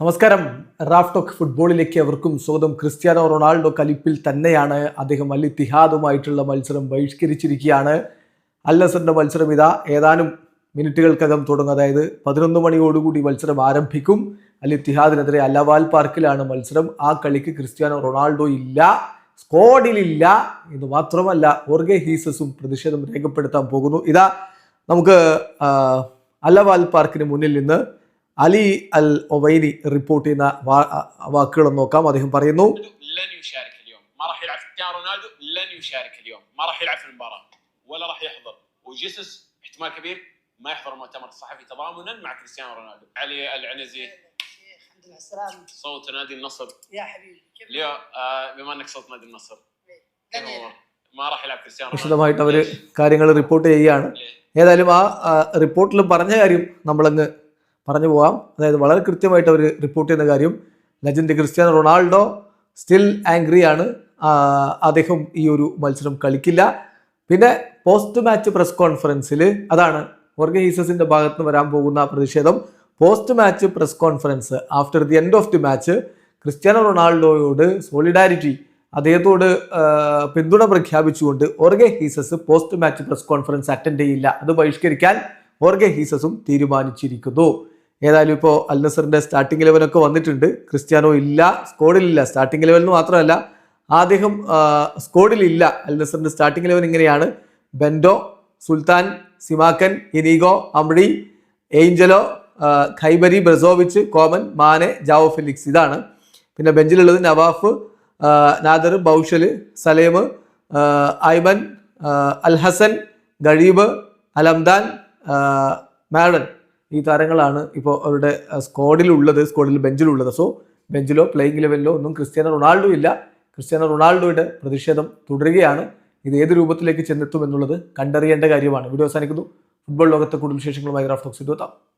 നമസ്കാരം. റാഫ് റാഫ്ടോക്ക് ഫുട്ബോളിലേക്ക് അവർക്കും സ്വാഗതം. ക്രിസ്ത്യാനോ റൊണാൾഡോ കലിപ്പിൽ തന്നെയാണ് അദ്ദേഹം അൽ ഇത്തിഹാദുമായിട്ടുള്ള മത്സരം ബഹിഷ്കരിച്ചിരിക്കുകയാണ്. അല്ലസറിന്റെ മത്സരം ഇതാ. ഏതാനും മിനിറ്റുകൾക്കകം തുടങ്ങും. അതായത് പതിനൊന്ന് മണിയോടുകൂടി മത്സരം ആരംഭിക്കും. അൽ ഇത്തിഹാദിനെതിരെ അലവാൽ പാർക്കിലാണ് മത്സരം. ആ കളിക്ക് ക്രിസ്ത്യാനോ റൊണാൾഡോ ഇല്ല. സ്കോഡിലില്ല എന്ന് മാത്രമല്ല ഓർഗെ ഹീസസും പ്രതിഷേധം രേഖപ്പെടുത്താൻ പോകുന്നു. ഇതാ നമുക്ക് അലവാൽ പാർക്കിന് മുന്നിൽ നിന്ന് അലി അൽ ഒവൈനി റിപ്പോർട്ട് ചെയ്യുന്ന വാ- വാക്കുകൾ നോക്കാം അദ്ദേഹം പറയുന്നു لن يشارك اليوم ما راح يلعب كريستيانو رونالدو لن يشارك اليوم ما راح يلعب في المباراه ولا راح يحضر وجيسوس احتمال كبير ما يحضر المؤتمر الصحفي تضامنا مع كريستيانو رونالدو علي العنزي شيخ الحمد لله على السلامة صوت نادي النصر يا حبيبي كيف اليوم آه بما انك صوت نادي النصر كيف لن هو؟ يلعب ما راح يلعب كريستيانو വിശദമായിട്ട് അവർ ليش؟ കാര്യങ്ങൾ റിപ്പോർട്ട് ചെയ്യുകയാണ് ليه؟ ഏതായാലും ആ ആ, റിപ്പോർട്ടിൽ പറഞ്ഞ കാര്യം നമ്മളങ്ങ് പറഞ്ഞു പോകാം. അതായത് വളരെ കൃത്യമായിട്ട് അവർ റിപ്പോർട്ട് ചെയ്യുന്ന കാര്യം. Legend Cristiano Ronaldo still angry ആണ്. അദ്ദേഹം ഈ ഒരു മത്സരം കളിക്കില്ല. പിന്നെ പോസ്റ്റ് മാച്ച് പ്രസ് കോൺഫറൻസിൽ അതാണ് ഓർഗെ ഹീസസിന്റെ ഭാഗത്ത് നിന്ന് വരാൻ പോകുന്ന പ്രതിഷേധം. Post match press conference after the end of the match Cristiano റൊണാൾഡോയോട് solidarity അദ്ദേഹത്തോട് പിന്തുണ പ്രഖ്യാപിച്ചുകൊണ്ട് ഓർഗെ Jesus post match press conference attend ചെയ്യില്ല. അത് ബഹിഷ്കരിക്കാൻ ഓർഗെ ഹീസസും തീരുമാനിച്ചിരിക്കുന്നു. ഏതായാലും ഇപ്പോൾ അൽ നസറിന്റെ സ്റ്റാർട്ടിംഗ് ലെവലൊക്കെ വന്നിട്ടുണ്ട്. ക്രിസ്ത്യാനോ ഇല്ല സ്കോഡിലില്ല സ്റ്റാർട്ടിംഗ് ലെവലിന് മാത്രമല്ല അദ്ദേഹം സ്കോഡിലില്ല അൽ സ്റ്റാർട്ടിങ് സ്റ്റാർട്ടിംഗ് ലെവൽ ഇങ്ങനെയാണ്. Bento Sultan Simakan Inigo Amri Angelo Khaibari Brozovic Coman Mane Joao Felix ഇതാണ്. പിന്നെ ബെഞ്ചിലുള്ളത് Nawaf Nader Boushal Salem Aiban Ayman Al Hassan Ghareeb Alamdan Madan. ഈ താരങ്ങളാണ് ഇപ്പോൾ അവരുടെ സ്ക്വാഡിലുള്ളത് സ്ക്വാഡിൽ ബെഞ്ചിലുള്ളത്. സോ ബെഞ്ചിലോ പ്ലേയിങ് ലെവലിലോ ഒന്നും ക്രിസ്ത്യാനോ റൊണാൾഡോ ഇല്ല. ക്രിസ്ത്യാനോ റൊണാൾഡോയുടെ പ്രതിഷേധം തുടരുകയാണ്. ഇത് ഏത് രൂപത്തിലേക്ക് ചെന്നെത്തും എന്നുള്ളത് കണ്ടറിയേണ്ട കാര്യമാണ്. വീഡിയോ അവസാനിക്കുന്നു. ഫുട്ബോൾ ലോകത്തെ കൂടുതൽ വിശേഷങ്ങളുമായി റാഫ്റ്റോക്സ് എത്താം